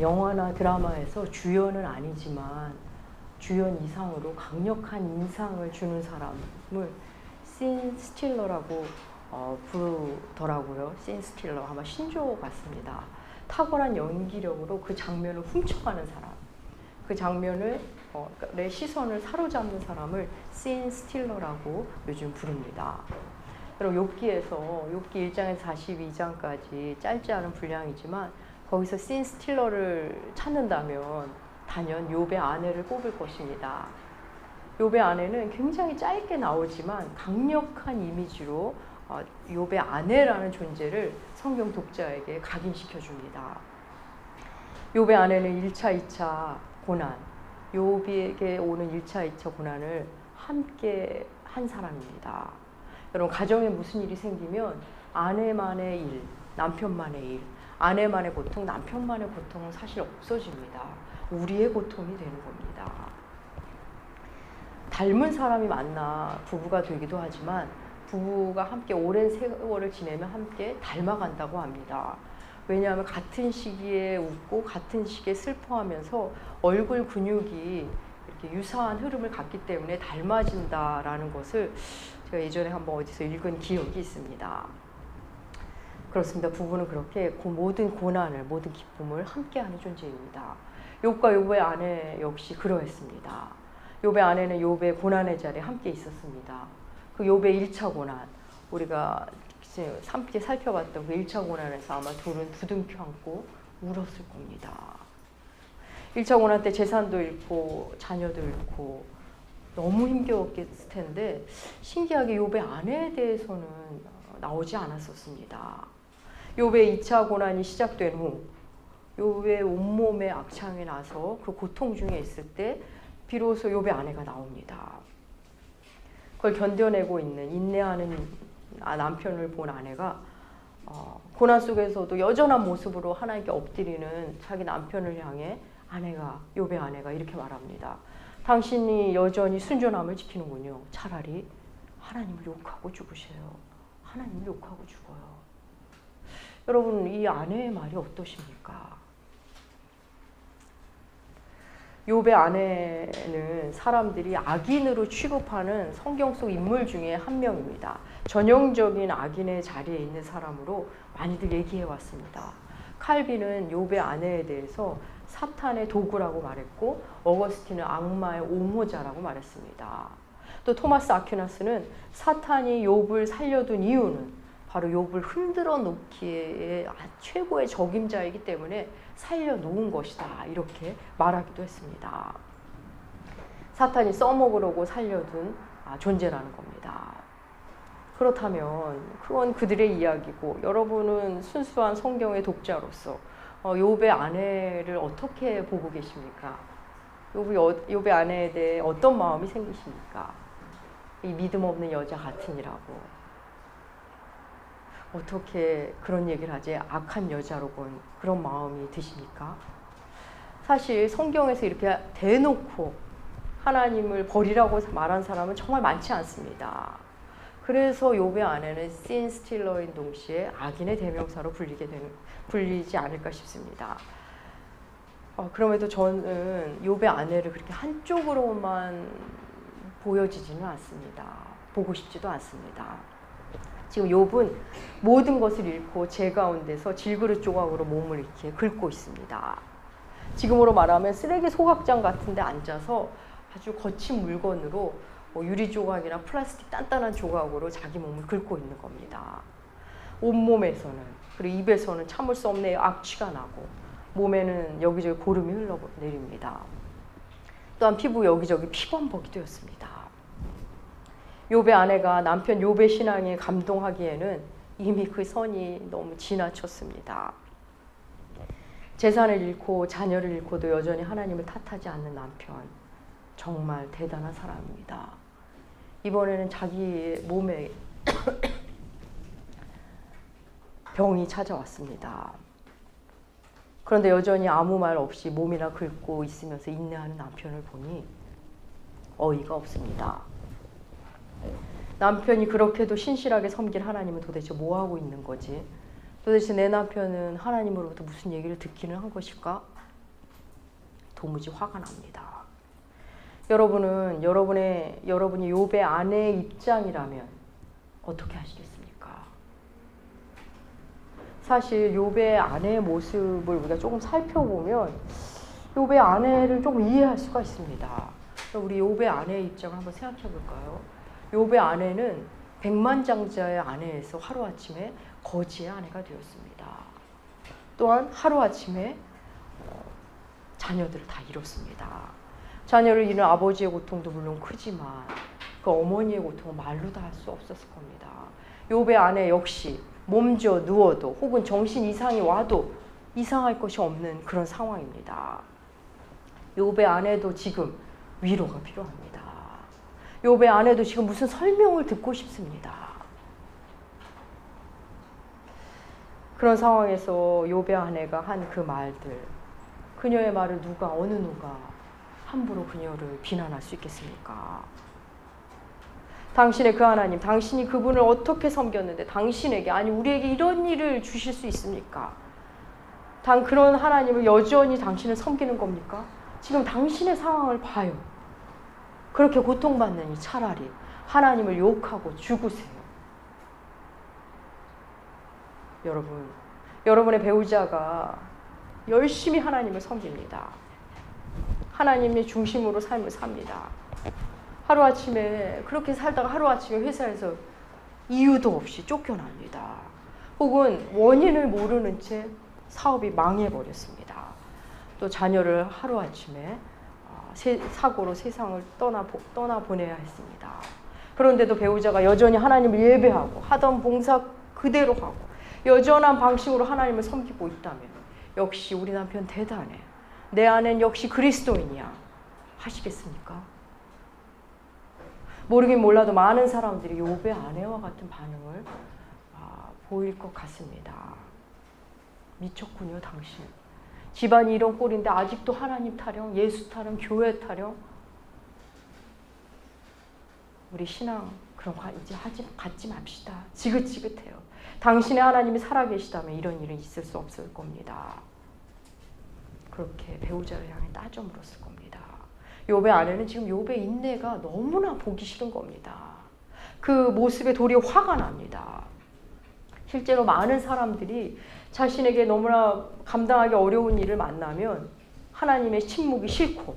영화나 드라마에서 주연은 아니지만 주연 이상으로 강력한 인상을 주는 사람을 신 스틸러라고 어, 부르더라고요. 신 스틸러 아마 신조 같습니다. 탁월한 연기력으로 그 장면을 훔쳐가는 사람, 그 장면을 어, 내 시선을 사로잡는 사람을 신 스틸러라고 요즘 부릅니다. 여러분 욥기에서 욥기 1장에서 42장까지 짧지 않은 분량이지만 거기서 신 스틸러를 찾는다면 단연 욥의 아내를 뽑을 것입니다. 욥의 아내는 굉장히 짧게 나오지만 강력한 이미지로 어, 욥의 아내라는 존재를 성경 독자에게 각인시켜 줍니다. 욥의 아내는 1차, 2차 고난, 욥에게 오는 1차, 2차 고난을 함께 한 사람입니다. 여러분 가정에 무슨 일이 생기면 아내만의 일, 남편만의 일, 아내만의 고통, 남편만의 고통은 사실 없어집니다. 우리의 고통이 되는 겁니다. 닮은 사람이 만나 부부가 되기도 하지만 부부가 함께 오랜 세월을 지내면 함께 닮아간다고 합니다. 왜냐하면 같은 시기에 웃고 같은 시기에 슬퍼하면서 얼굴 근육이 이렇게 유사한 흐름을 갖기 때문에 닮아진다라는 것을 제가 예전에 한번 어디서 읽은 기억이 있습니다. 그렇습니다. 부부는 그렇게 모든 고난을, 모든 기쁨을 함께하는 존재입니다. 욥과 욥의 아내 역시 그러했습니다. 욥의 아내는 욥의 고난의 자리에 함께 있었습니다. 그 욥의 1차 고난, 우리가 함께 살펴봤던 그 1차 고난에서 아마 둘은 부둥켜 안고 울었을 겁니다. 1차 고난 때 재산도 잃고 자녀도 잃고 너무 힘겨웠을 텐데 신기하게 욥의 아내에 대해서는 나오지 않았었습니다. 욥의 2차 고난이 시작된 후 욥의 온몸에 악창이 나서 그 고통 중에 있을 때 비로소 욥의 아내가 나옵니다. 그걸 견뎌내고 있는 인내하는 아, 남편을 본 아내가 어, 고난 속에서도 여전한 모습으로 하나님께 엎드리는 자기 남편을 향해 아내가 욥의 아내가 이렇게 말합니다. 당신이 여전히 순전함을 지키는군요. 차라리 하나님을 욕하고 죽으세요. 하나님을 욕하고 죽어요. 여러분 이 아내의 말이 어떠십니까? 욥의 아내는 사람들이 악인으로 취급하는 성경 속 인물 중에 한 명입니다. 전형적인 악인의 자리에 있는 사람으로 많이들 얘기해 왔습니다. 칼빈은 욥의 아내에 대해서 사탄의 도구라고 말했고 어거스틴은 악마의 옹호자라고 말했습니다. 또 토마스 아퀴나스는 사탄이 욥을 살려둔 이유는 바로 욥을 흔들어 놓기에 최고의 적임자이기 때문에 살려 놓은 것이다. 이렇게 말하기도 했습니다. 사탄이 써먹으려고 살려둔 아, 존재라는 겁니다. 그렇다면 그건 그들의 이야기고 여러분은 순수한 성경의 독자로서 어, 욥의 아내를 어떻게 보고 계십니까? 욥의, 어, 아내에 대해 어떤 마음이 생기십니까? 이 믿음 없는 여자 같으니라고 어떻게 그런 얘기를 하지? 악한 여자로 본 그런 마음이 드십니까? 사실 성경에서 이렇게 대놓고 하나님을 버리라고 말한 사람은 정말 많지 않습니다. 그래서 욥의 아내는 신 스틸러인 동시에 악인의 대명사로 불리게 되는 불리지 않을까 싶습니다. 어, 그럼에도 저는 욥의 아내를 그렇게 한쪽으로만 보여지지는 않습니다. 보고 싶지도 않습니다. 지금 욥은 모든 것을 잃고 제 가운데서 질그릇 조각으로 몸을 이렇게 긁고 있습니다. 지금으로 말하면 쓰레기 소각장 같은데 앉아서 아주 거친 물건으로 뭐 유리 조각이나 플라스틱 단단한 조각으로 자기 몸을 긁고 있는 겁니다. 온몸에서는 그리고 입에서는 참을 수 없는 악취가 나고 몸에는 여기저기 고름이 흘러내립니다. 또한 피부 여기저기 피범벅이 되었습니다. 욥의 아내가 남편 욥의 신앙에 감동하기에는 이미 그 선이 너무 지나쳤습니다. 재산을 잃고 자녀를 잃고도 여전히 하나님을 탓하지 않는 남편. 정말 대단한 사람입니다. 이번에는 자기 몸에 병이 찾아왔습니다. 그런데 여전히 아무 말 없이 몸이나 긁고 있으면서 인내하는 남편을 보니 어이가 없습니다. 남편이 그렇게도 신실하게 섬길 하나님은 도대체 뭐 하고 있는 거지? 도대체 내 남편은 하나님으로부터 무슨 얘기를 듣기는 한 것일까? 도무지 화가 납니다. 여러분은 여러분의 여러분이 욥의 아내의 입장이라면 어떻게 하시겠습니까? 사실 욥의 아내의 모습을 우리가 조금 살펴보면 욥의 아내를 조금 이해할 수가 있습니다. 우리 욥의 아내의 입장을 한번 생각해 볼까요? 욥의 아내는 백만장자의 아내에서 하루아침에 거지의 아내가 되었습니다. 또한 하루아침에 어, 자녀들을 다 잃었습니다. 자녀를 잃은 아버지의 고통도 물론 크지만 그 어머니의 고통은 말로 다 할 수 없었을 겁니다. 욥의 아내 역시 몸져 누워도 혹은 정신 이상이 와도 이상할 것이 없는 그런 상황입니다. 욥의 아내도 지금 위로가 필요합니다. 욥의 아내도 지금 무슨 설명을 듣고 싶습니다. 그런 상황에서 욥의 아내가 한 그 말들, 그녀의 말을 누가 어느 누가 함부로 그녀를 비난할 수 있겠습니까? 당신의 그 하나님, 당신이 그분을 어떻게 섬겼는데 당신에게 아니 우리에게 이런 일을 주실 수 있습니까? 단 그런 하나님을 여전히 당신을 섬기는 겁니까? 지금 당신의 상황을 봐요. 그렇게 고통받는 이 차라리 하나님을 욕하고 죽으세요. 여러분, 여러분의 배우자가 열심히 하나님을 섬깁니다. 하나님의 중심으로 삶을 삽니다. 하루아침에 그렇게 살다가 하루아침에 회사에서 이유도 없이 쫓겨납니다. 혹은 원인을 모르는 채 사업이 망해버렸습니다. 또 자녀를 하루아침에 어, 사고로 세상을 떠나, 떠나 보내야 했습니다. 그런데도 배우자가 여전히 하나님을 예배하고 하던 봉사 그대로 하고 여전한 방식으로 하나님을 섬기고 있다면 역시 우리 남편 대단해. 내 아내는 역시 그리스도인이야. 하시겠습니까? 모르긴 몰라도 많은 사람들이 욥의 아내와 같은 반응을 아, 보일 것 같습니다. 미쳤군요, 당신. 집안이 이런 꼴인데 아직도 하나님 타령, 예수 타령, 교회 타령. 우리 신앙 그런 거 이제 하지 갖지 맙시다. 지긋지긋해요. 당신의 하나님이 살아계시다면 이런 일은 있을 수 없을 겁니다. 그렇게 배우자를 향해 따져 물었을 겁니다. 욥의 아내는 지금 욥의 인내가 너무나 보기 싫은 겁니다. 그 모습에 도리어 화가 납니다. 실제로 많은 사람들이 자신에게 너무나 감당하기 어려운 일을 만나면 하나님의 침묵이 싫고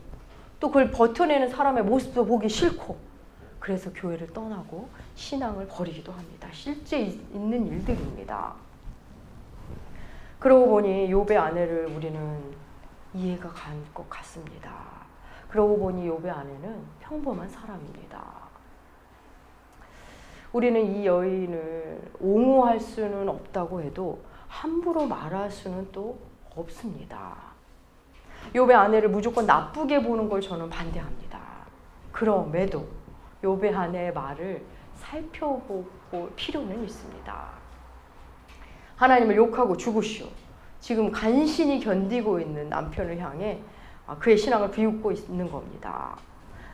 또 그걸 버텨내는 사람의 모습도 보기 싫고 그래서 교회를 떠나고 신앙을 버리기도 합니다. 실제 있는 일들입니다. 그러고 보니 욥의 아내를 우리는 이해가 간 것 같습니다. 그러고 보니 욥의 아내는 평범한 사람입니다. 우리는 이 여인을 옹호할 수는 없다고 해도 함부로 말할 수는 또 없습니다. 욥의 아내를 무조건 나쁘게 보는 걸 저는 반대합니다. 그럼에도 욥의 아내의 말을 살펴볼 필요는 있습니다. 하나님을 욕하고 죽으시오. 지금 간신히 견디고 있는 남편을 향해 아, 그의 신앙을 비웃고 있는 겁니다.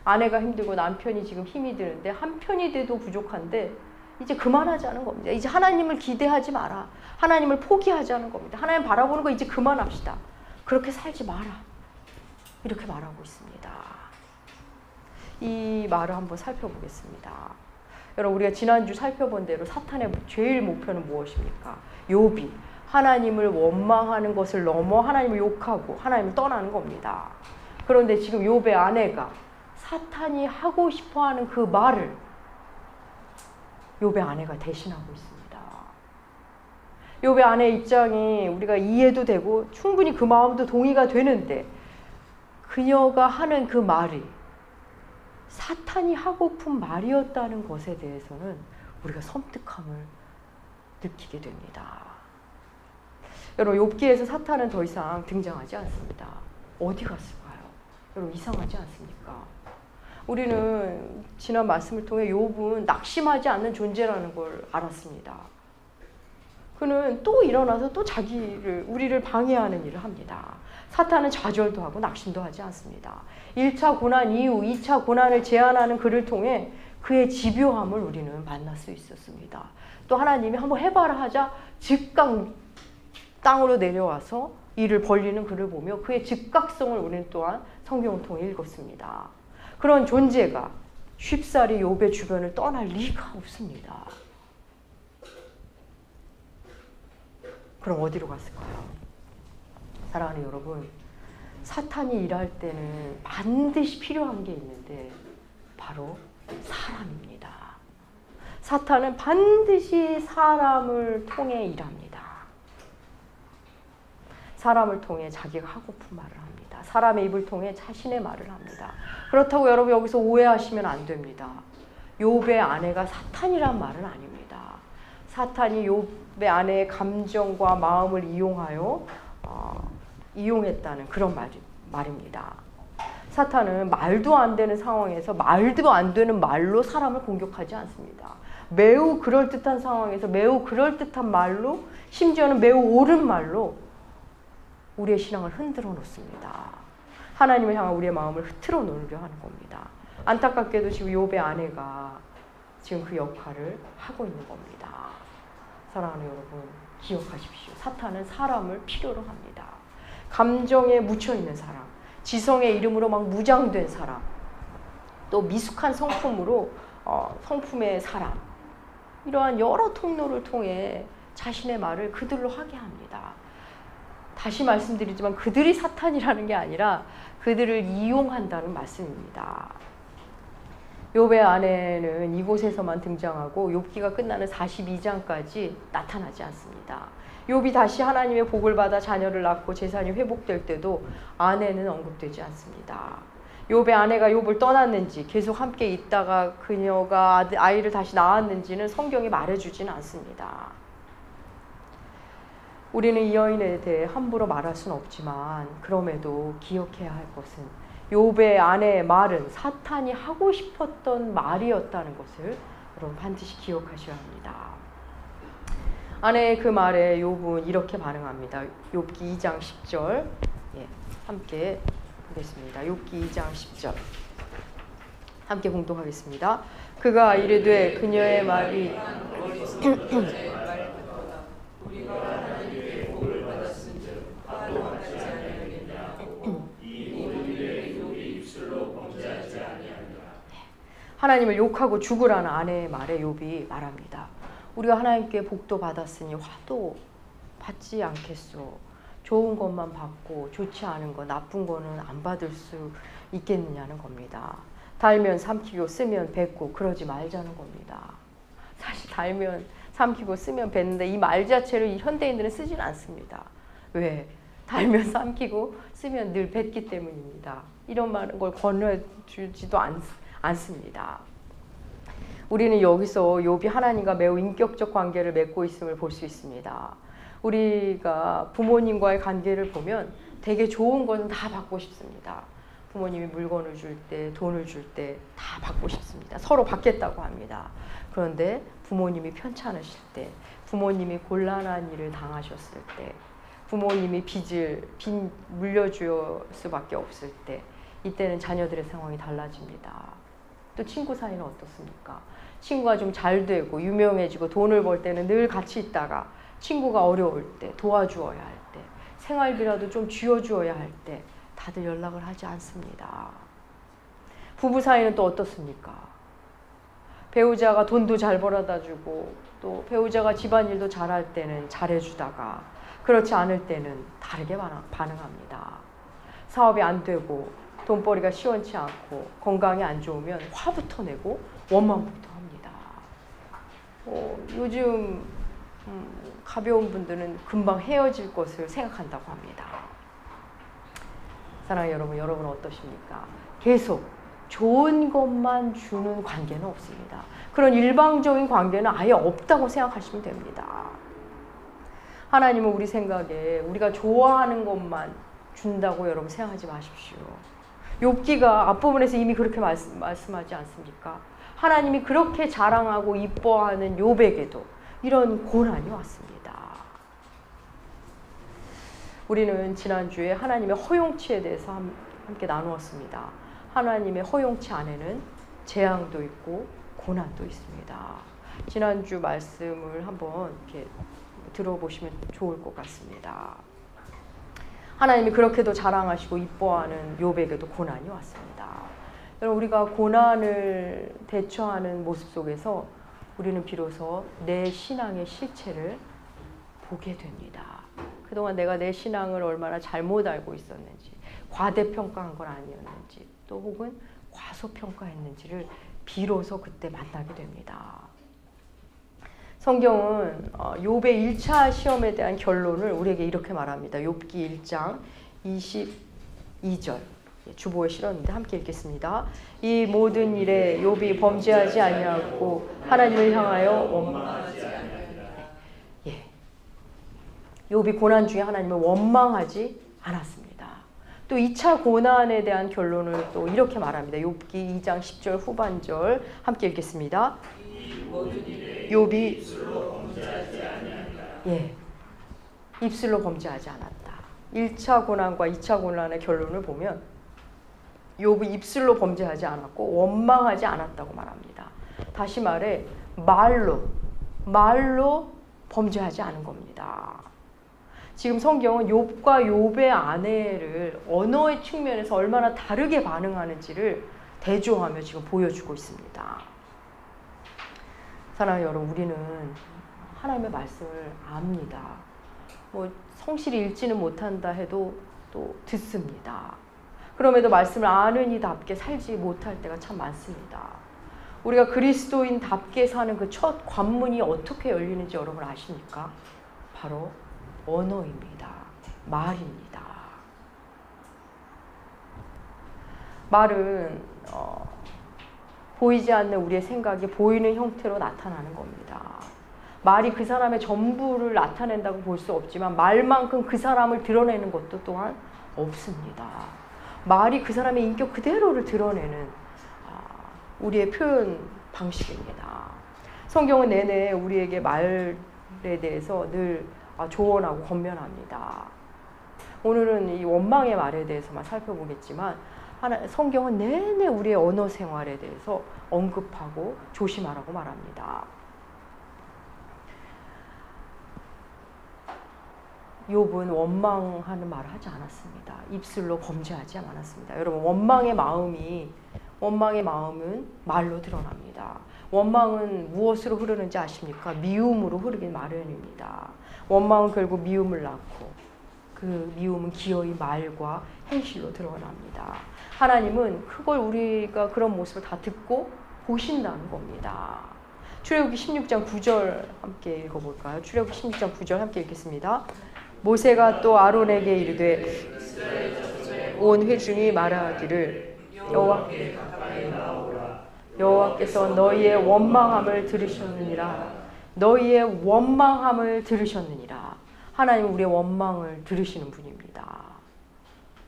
아내가 힘들고 남편이 지금 힘이 드는데 한편이 돼도 부족한데 이제 그만하자는 겁니다. 이제 하나님을 기대하지 마라. 하나님을 포기하자는 겁니다. 하나님 바라보는 거 이제 그만합시다. 그렇게 살지 마라. 이렇게 말하고 있습니다. 이 말을 한번 살펴보겠습니다. 여러분 우리가 지난주 살펴본 대로 사탄의 제일 목표는 무엇입니까? 요비 하나님을 원망하는 것을 넘어 하나님을 욕하고 하나님을 떠나는 겁니다. 그런데 지금 욥의 아내가 사탄이 하고 싶어하는 그 말을 욥의 아내가 대신하고 있습니다. 욥의 아내 입장이 우리가 이해도 되고 충분히 그 마음도 동의가 되는데 그녀가 하는 그 말이 사탄이 하고픈 말이었다는 것에 대해서는 우리가 섬뜩함을 느끼게 됩니다. 여러분 욥기에서 사탄은 더 이상 등장하지 않습니다. 어디 갔을까요? 여러분 이상하지 않습니까? 우리는 지난 말씀을 통해 욥은 낙심하지 않는 존재라는 걸 알았습니다. 그는 또 일어나서 또 자기를 우리를 방해하는 일을 합니다. 사탄은 좌절도 하고 낙심도 하지 않습니다. 1차 고난 이후 2차 고난을 제안하는 그를 통해 그의 집요함을 우리는 만날 수 있었습니다. 또 하나님이 한번 해봐라 하자 즉각 땅으로 내려와서 이를 벌리는 글을 보며 그의 즉각성을 우리는 또한 성경을 통해 읽었습니다. 그런 존재가 쉽사리 욥의 주변을 떠날 리가 없습니다. 그럼 어디로 갔을까요? 사랑하는 여러분, 사탄이 일할 때는 반드시 필요한 게 있는데 바로 사람입니다. 사탄은 반드시 사람을 통해 일합니다. 사람을 통해 자기가 하고픈 말을 합니다. 사람의 입을 통해 자신의 말을 합니다. 그렇다고 여러분 여기서 오해하시면 안 됩니다. 욥의 아내가 사탄이란 말은 아닙니다. 사탄이 욥의 아내의 감정과 마음을 이용하여 어, 이용했다는 그런 말, 말입니다. 사탄은 말도 안 되는 상황에서 말도 안 되는 말로 사람을 공격하지 않습니다. 매우 그럴듯한 상황에서 매우 그럴듯한 말로 심지어는 매우 옳은 말로 우리의 신앙을 흔들어 놓습니다. 하나님을 향한 우리의 마음을 흐트러 놓으려 하는 겁니다. 안타깝게도 지금 욥의 아내가 지금 그 역할을 하고 있는 겁니다. 사랑하는 여러분, 기억하십시오. 사탄은 사람을 필요로 합니다. 감정에 묻혀 있는 사람, 지성의 이름으로 막 무장된 사람, 또 미숙한 성품으로 어, 성품의 사람, 이러한 여러 통로를 통해 자신의 말을 그들로 하게 합니다. 다시 말씀드리지만 그들이 사탄이라는 게 아니라 그들을 이용한다는 말씀입니다. 욥의 아내는 이곳에서만 등장하고 욥기가 끝나는 42장까지 나타나지 않습니다. 욥이 다시 하나님의 복을 받아 자녀를 낳고 재산이 회복될 때도 아내는 언급되지 않습니다. 욥의 아내가 욥을 떠났는지 계속 함께 있다가 그녀가 아이를 다시 낳았는지는 성경이 말해주지는 않습니다. 우리는 이 여인에 대해 함부로 말할 수는 없지만 그럼에도 기억해야 할 것은 욥의 아내의 말은 사탄이 하고 싶었던 말이었다는 것을 여러분 반드시 기억하셔야 합니다. 아내의 그 말에 욥은 이렇게 반응합니다. 욥기 2장 10절 예, 함께 보겠습니다. 욥기 2장 10절 함께 공동하겠습니다. 그가 이르되 그녀의 말이 하나님을 욕하고 죽으라는 아내의 말에 욥이 말합니다. 우리가 하나님께 복도 받았으니 화도 받지 않겠소. 좋은 것만 받고 좋지 않은 거 나쁜 거는 안 받을 수 있겠느냐는 겁니다. 달면 삼키고 쓰면 뱉고 그러지 말자는 겁니다. 사실 달면 삼키고 쓰면 뱉는데 이 말 자체를 현대인들은 쓰진 않습니다. 왜? 달면 삼키고 쓰면 늘 뱉기 때문입니다. 이런 말은 걸 건너주지도 않습니다. 않습니다. 우리는 여기서 욥이 하나님과 매우 인격적 관계를 맺고 있음을 볼 수 있습니다. 우리가 부모님과의 관계를 보면 되게 좋은 것은 다 받고 싶습니다. 부모님이 물건을 줄 때, 돈을 줄 때 다 받고 싶습니다. 서로 받겠다고 합니다. 그런데 부모님이 편찮으실 때, 부모님이 곤란한 일을 당하셨을 때, 부모님이 빚을 빚 물려줄 수밖에 없을 때, 이때는 자녀들의 상황이 달라집니다. 또 친구 사이는 어떻습니까? 친구가 좀 잘 되고 유명해지고 돈을 벌 때는 늘 같이 있다가 친구가 어려울 때 도와주어야 할 때 생활비라도 좀 쥐어주어야 할 때 다들 연락을 하지 않습니다. 부부 사이는 또 어떻습니까? 배우자가 돈도 잘 벌어다 주고 또 배우자가 집안일도 잘할 때는 잘해주다가 그렇지 않을 때는 다르게 반응합니다. 사업이 안 되고 돈벌이가 시원치 않고 건강이 안 좋으면 화부터 내고 원망부터 합니다. 어, 요즘 음, 가벼운 분들은 금방 헤어질 것을 생각한다고 합니다. 사랑하는 여러분, 여러분 어떠십니까? 계속 좋은 것만 주는 관계는 없습니다. 그런 일방적인 관계는 아예 없다고 생각하시면 됩니다. 하나님은 우리 생각에 우리가 좋아하는 것만 준다고 여러분 생각하지 마십시오. 욥기가 앞부분에서 이미 그렇게 말씀, 말씀하지 않습니까? 하나님이 그렇게 자랑하고 이뻐하는 욥에게도 이런 고난이 왔습니다. 우리는 지난주에 하나님의 허용치에 대해서 함께 나누었습니다. 하나님의 허용치 안에는 재앙도 있고 고난도 있습니다. 지난주 말씀을 한번 이렇게 들어보시면 좋을 것 같습니다. 하나님이 그렇게도 자랑하시고 이뻐하는 욥에게도 고난이 왔습니다. 여러분 우리가 고난을 대처하는 모습 속에서 우리는 비로소 내 신앙의 실체를 보게 됩니다. 그동안 내가 내 신앙을 얼마나 잘못 알고 있었는지, 과대평가한 건 아니었는지, 또 혹은 과소평가했는지를 비로소 그때 만나게 됩니다. 성경은 어, 욥의 1차 시험에 대한 결론을 우리에게 이렇게 말합니다. 욥기 1장 22절. 예, 주보에 실었는데 함께 읽겠습니다. 이 모든 일에 욥이 범죄하지 아니하고 하나님을 향하여 원망하지 예. 욥이 고난 중에 하나님을 원망하지 않았습니다. 또 2차 고난에 대한 결론을 또 이렇게 말합니다. 욥기 2장 10절 후반절 함께 읽겠습니다. 욥이 예. 입술로 범죄하지 않았다. 1차 고난과 2차 고난의 결론을 보면 욥이 입술로 범죄하지 않았고 원망하지 않았다고 말합니다. 다시 말해 말로 말로 범죄하지 않은 겁니다. 지금 성경은 욥과 욥의 아내를 언어의 측면에서 얼마나 다르게 반응하는지를 대조하며 지금 보여주고 있습니다. 사랑하는 여러분, 우리는 하나님의 말씀을 압니다. 뭐 성실히 읽지는 못한다 해도 또 듣습니다. 그럼에도 말씀을 아는 이답게 살지 못할 때가 참 많습니다. 우리가 그리스도인답게 사는 그 첫 관문이 어떻게 열리는지 여러분 아십니까? 바로 언어입니다. 말입니다. 말은 어, 보이지 않는 우리의 생각이 보이는 형태로 나타나는 겁니다. 말이 그 사람의 전부를 나타낸다고 볼 수 없지만 말만큼 그 사람을 드러내는 것도 또한 없습니다. 말이 그 사람의 인격 그대로를 드러내는 아, 우리의 표현 방식입니다. 성경은 내내 우리에게 말에 대해서 늘 아, 조언하고 권면합니다. 오늘은 이 원망의 말에 대해서만 살펴보겠지만 하나, 성경은 내내 우리의 언어 생활에 대해서 언급하고 조심하라고 말합니다. 욥은 원망하는 말을 하지 않았습니다. 입술로 범죄하지 않았습니다. 여러분 원망의 마음이 원망의 마음은 말로 드러납니다. 원망은 무엇으로 흐르는지 아십니까? 미움으로 흐르기 마련입니다. 원망은 결국 미움을 낳고 그 미움은 기어이 말과 행실로 드러납니다. 하나님은 그걸 우리가 그런 모습을 다 듣고 보신다는 겁니다. 출애굽기 16장 9절 함께 읽어볼까요? 출애굽기 16장 9절 함께 읽겠습니다. 모세가 또 아론에게 이르되 온 회중이 말하기를 여호와 여호와께서 너희의 원망함을 들으셨느니라 너희의 원망함을 들으셨느니라 하나님 우리의 원망을 들으시는 분입니다.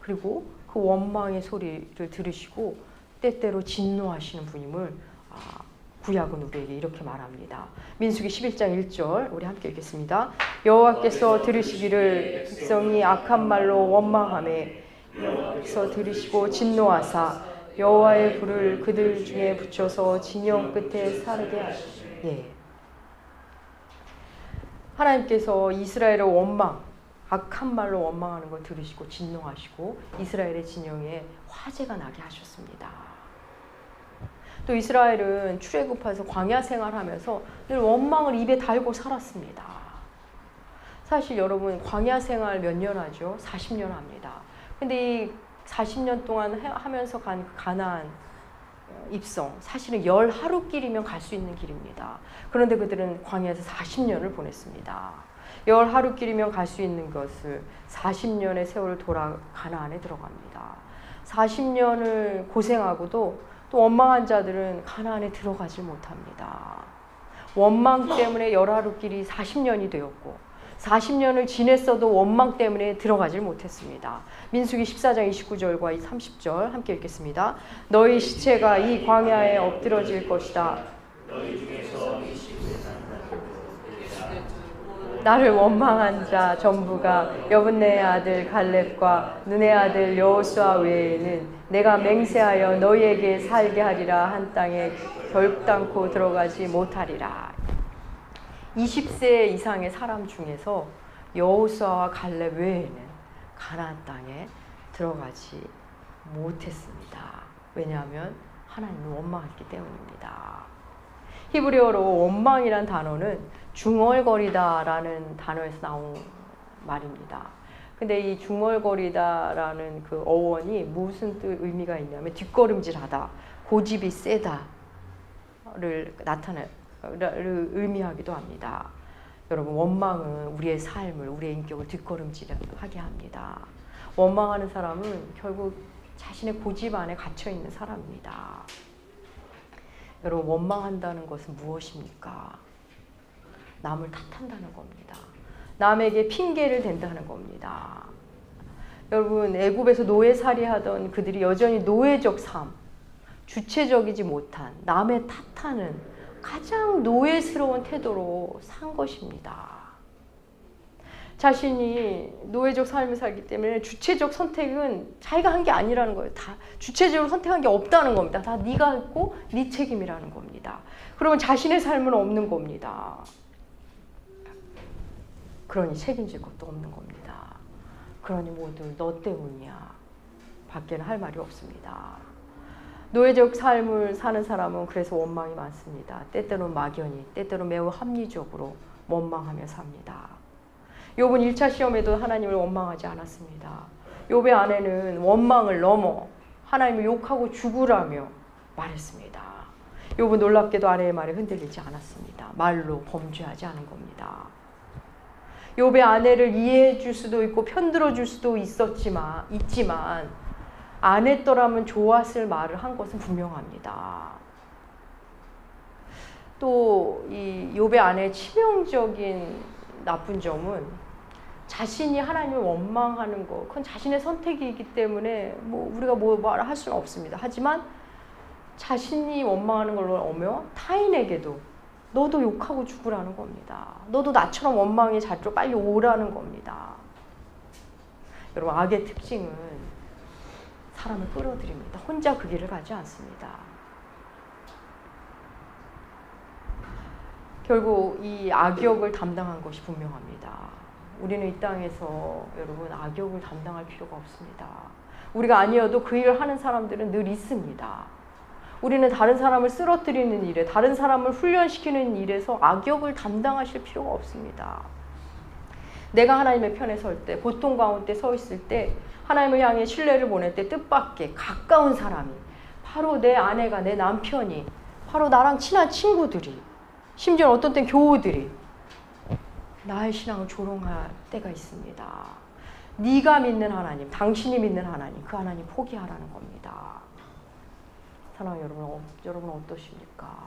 그리고 그 원망의 소리를 들으시고 때때로 진노하시는 분임을 아, 구약은 우리에게 이렇게 말합니다. 민수기 11장 1절 우리 함께 읽겠습니다. 여호와께서 들으시기를 백성이 악한 말로 원망함에 여호와께서 들으시고 진노하사 여호와의 불을 그들 중에 붙여서 진영 끝에 사르게 하시니 예. 하나님께서 이스라엘의 원망 악한 말로 원망하는 걸 들으시고 진노하시고 이스라엘의 진영에 화재가 나게 하셨습니다. 또 이스라엘은 출애굽해서 광야 생활하면서 늘 원망을 입에 달고 살았습니다. 사실 여러분 광야 생활 몇 년 하죠? 40년 합니다. 근데 이 40년 동안 하면서 간 가나안 입성 사실은 열 하루길이면 갈 수 있는 길입니다. 그런데 그들은 광야에서 40년을 보냈습니다. 열 하루길이면 갈 수 있는 것을 40년의 세월을 돌아 가나안에 들어갑니다. 40년을 고생하고도 또 원망한 자들은 가나안에 들어가지 못합니다. 원망 때문에 열 하루길이 40년이 되었고 40년을 지냈어도 원망 때문에 들어가질 못했습니다. 민수기 14장 29절과 30절 함께 읽겠습니다. 너희 시체가 이 광야에 엎드러질 것이다. 나를 원망한 자 전부가 여분네의 아들 갈렙과 눈의 아들 여호수아 외에는 내가 맹세하여 너희에게 살게 하리라 한 땅에 결단코 들어가지 못하리라. 20세 이상의 사람 중에서 여호수아와 갈렙 외에는 가나안 땅에 들어가지 못했습니다. 왜냐하면 하나님을 원망했기 때문입니다. 히브리어로 원망이란 단어는 중얼거리다라는 단어에서 나온 말입니다. 근데 이 중얼거리다라는 그 어원이 무슨 뜻 의미가 있냐면 뒷걸음질하다, 고집이 세다를 나타내 를 의미하기도 합니다. 여러분 원망은 우리의 삶을 우리의 인격을 뒷걸음질하게 합니다. 원망하는 사람은 결국 자신의 고집 안에 갇혀 있는 사람입니다. 여러분 원망한다는 것은 무엇입니까? 남을 탓한다는 겁니다. 남에게 핑계를 댄다는 겁니다. 여러분 애굽에서 노예살이 하던 그들이 여전히 노예적 삶, 주체적이지 못한 남의 탓하는 가장 노예스러운 태도로 산 것입니다. 자신이 노예적 삶을 살기 때문에 주체적 선택은 자기가 한 게 아니라는 거예요. 다 주체적으로 선택한 게 없다는 겁니다. 다 네가 했고 네 책임이라는 겁니다. 그러면 자신의 삶은 없는 겁니다. 그러니 책임질 것도 없는 겁니다. 그러니 모두 너 때문이야. 밖에는 할 말이 없습니다. 노예적 삶을 사는 사람은 그래서 원망이 많습니다. 때때로 막연히, 때때로 매우 합리적으로 원망하며 삽니다. 욥은 1차 시험에도 하나님을 원망하지 않았습니다. 욥의 아내는 원망을 넘어 하나님을 욕하고 죽으라며 말했습니다. 욥은 놀랍게도 아내의 말에 흔들리지 않았습니다. 말로 범죄하지 않은 겁니다. 욥의 아내를 이해해 줄 수도 있고 편들어 줄 수도 있었지만 있지만 안 했더라면 좋았을 말을 한 것은 분명합니다. 또 이 욥의 아내의 치명적인 나쁜 점은 자신이 하나님을 원망하는 것, 그건 자신의 선택이기 때문에 뭐 우리가 뭐 말할 수는 없습니다. 하지만 자신이 원망하는 걸로 오며 타인에게도 너도 욕하고 죽으라는 겁니다. 너도 나처럼 원망의 자리로 빨리 오라는 겁니다. 여러분 악의 특징은 사람을 끌어들입니다. 혼자 그 길을 가지 않습니다. 결국 이 악역을 담당한 것이 분명합니다. 우리는 이 땅에서 여러분 악역을 담당할 필요가 없습니다. 우리가 아니어도 그 일을 하는 사람들은 늘 있습니다. 우리는 다른 사람을 쓰러뜨리는 일에, 다른 사람을 훈련시키는 일에서 악역을 담당하실 필요가 없습니다. 내가 하나님의 편에 설 때, 보통 가운데 서 있을 때, 하나님을 향해 신뢰를 보낼 때 뜻밖의 가까운 사람이, 바로 내 아내가, 내 남편이, 바로 나랑 친한 친구들이, 심지어 어떤 땐 교우들이 나의 신앙을 조롱할 때가 있습니다. 네가 믿는 하나님, 당신이 믿는 하나님, 그 하나님 포기하라는 겁니다. 사랑하는 여러분, 어, 여러분 어떠십니까?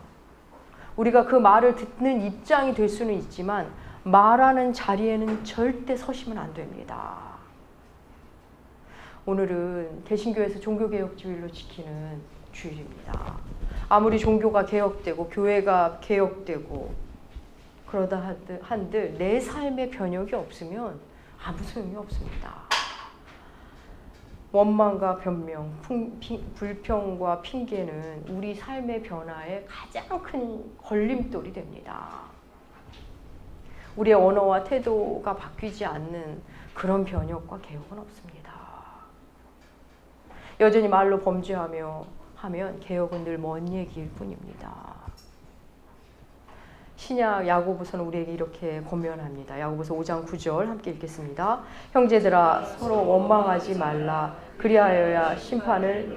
우리가 그 말을 듣는 입장이 될 수는 있지만 말하는 자리에는 절대 서시면 안 됩니다. 오늘은 개신교에서 종교개혁 주일로 지키는 주일입니다. 아무리 종교가 개혁되고 교회가 개혁되고 그러다 한들 내 삶의 변혁이 없으면 아무 소용이 없습니다. 원망과 변명, 불평과 핑계는 우리 삶의 변화에 가장 큰 걸림돌이 됩니다. 우리의 언어와 태도가 바뀌지 않는 그런 변혁과 개혁은 없습니다. 여전히 말로 범죄하며 하면 개혁은 늘 먼 얘기일 뿐입니다. 신약 야고보서는 우리에게 이렇게 권면합니다. 야고보서 5장 9절 함께 읽겠습니다. 형제들아 서로 원망하지 말라 그리하여야 심판을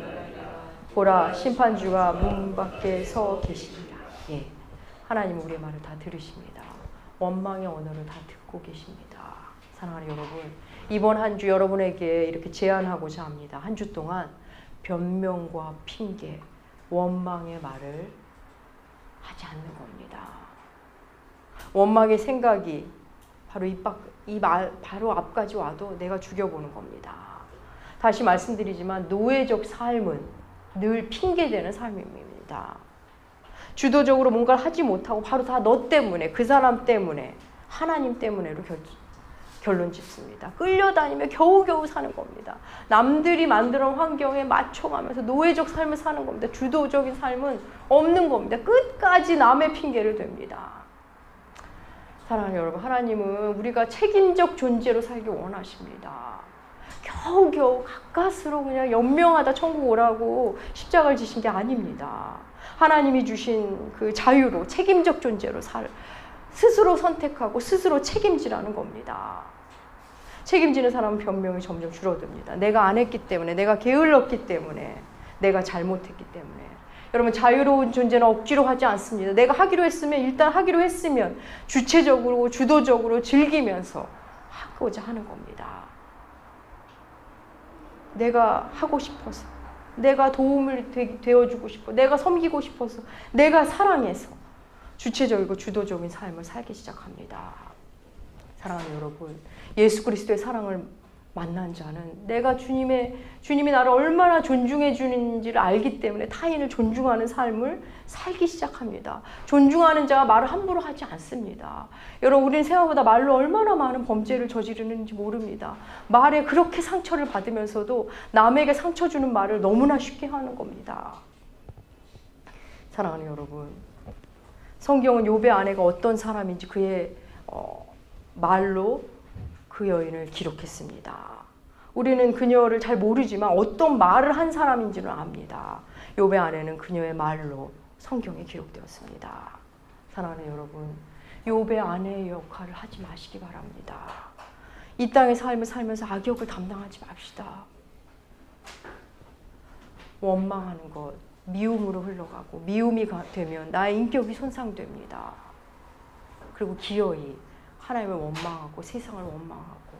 보라 심판주가 문 밖에 서 계시니라. 예. 하나님 우리의 말을 다 들으십니다. 원망의 언어를 다 듣고 계십니다. 사랑하는 여러분, 이번 한 주 여러분에게 이렇게 제안하고자 합니다. 한 주 동안 변명과 핑계, 원망의 말을 하지 않는 겁니다. 원망의 생각이 바로 입, 이 말, 바로 앞까지 와도 내가 죽여보는 겁니다. 다시 말씀드리지만 노예적 삶은 늘 핑계대는 삶입니다. 주도적으로 뭔가를 하지 못하고 바로 다 너 때문에 그 사람 때문에 하나님 때문에로 결, 결론 짓습니다. 끌려다니며 겨우겨우 사는 겁니다. 남들이 만들어 환경에 맞춰가면서 노예적 삶을 사는 겁니다. 주도적인 삶은 없는 겁니다. 끝까지 남의 핑계를 댑니다. 사랑하는 여러분, 하나님은 우리가 책임적 존재로 살기 원하십니다. 겨우겨우 가까스로 그냥 연명하다 천국 오라고 십자가를 지신 게 아닙니다. 하나님이 주신 그 자유로 책임적 존재로 살 스스로 선택하고 스스로 책임지라는 겁니다. 책임지는 사람은 변명이 점점 줄어듭니다. 내가 안 했기 때문에, 내가 게을렀기 때문에, 내가 잘못했기 때문에. 여러분 자유로운 존재는 억지로 하지 않습니다. 내가 하기로 했으면 일단 하기로 했으면 주체적으로 주도적으로 즐기면서 하고자 하는 겁니다. 내가 하고 싶어서, 내가 도움을 되, 되어주고 싶어, 내가 섬기고 싶어서, 내가 사랑해서 주체적이고 주도적인 삶을 살기 시작합니다. 사랑하는 여러분, 예수 그리스도의 사랑을 만난 자는 내가 주님의 주님이 나를 얼마나 존중해 주는지를 알기 때문에 타인을 존중하는 삶을 살기 시작합니다. 존중하는 자가 말을 함부로 하지 않습니다. 여러분 우리는 생각보다 말로 얼마나 많은 범죄를 저지르는지 모릅니다. 말에 그렇게 상처를 받으면서도 남에게 상처 주는 말을 너무나 쉽게 하는 겁니다. 사랑하는 여러분, 성경은 요배 아내가 어떤 사람인지 그의 어, 말로 그 여인을 기록했습니다. 우리는 그녀를 잘 모르지만 어떤 말을 한 사람인지는 압니다. 요배 안에는 그녀의 말로 성경에 기록되었습니다. 사랑하는 여러분, 요배 아내의 역할을 하지 마시기 바랍니다. 이 땅의 삶을 살면서 악역을 담당하지 맙시다. 원망하는 것, 미움으로 흘러가고 미움이 되면 나의 인격이 손상됩니다. 그리고 기어이 하나님을 원망하고 세상을 원망하고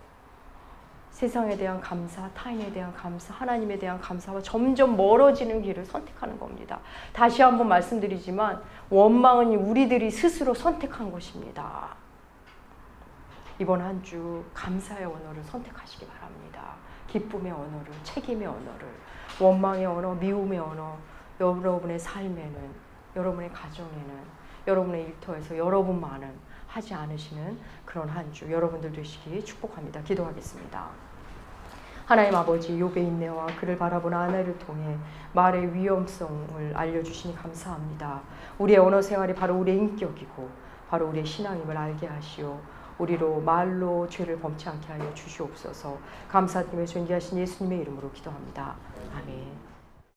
세상에 대한 감사, 타인에 대한 감사, 하나님에 대한 감사와 점점 멀어지는 길을 선택하는 겁니다. 다시 한번 말씀드리지만 원망은 우리들이 스스로 선택한 것입니다. 이번 한 주 감사의 언어를 선택하시기 바랍니다. 기쁨의 언어를, 책임의 언어를, 원망의 언어, 미움의 언어, 여러분의 삶에는, 여러분의 가정에는, 여러분의 일터에서 여러분만은 하지 않으시는 그런 한 주 여러분들 되시기 축복합니다. 기도하겠습니다. 하나님 아버지 욥의 인내와 그를 바라본 아내를 통해 말의 위험성을 알려주시니 감사합니다. 우리의 언어 생활이 바로 우리의 인격이고 바로 우리의 신앙임을 알게 하시오. 우리로 말로 죄를 범치 않게 하여 주시옵소서. 감사드리며 존귀하신 예수님의 이름으로 기도합니다. 아멘.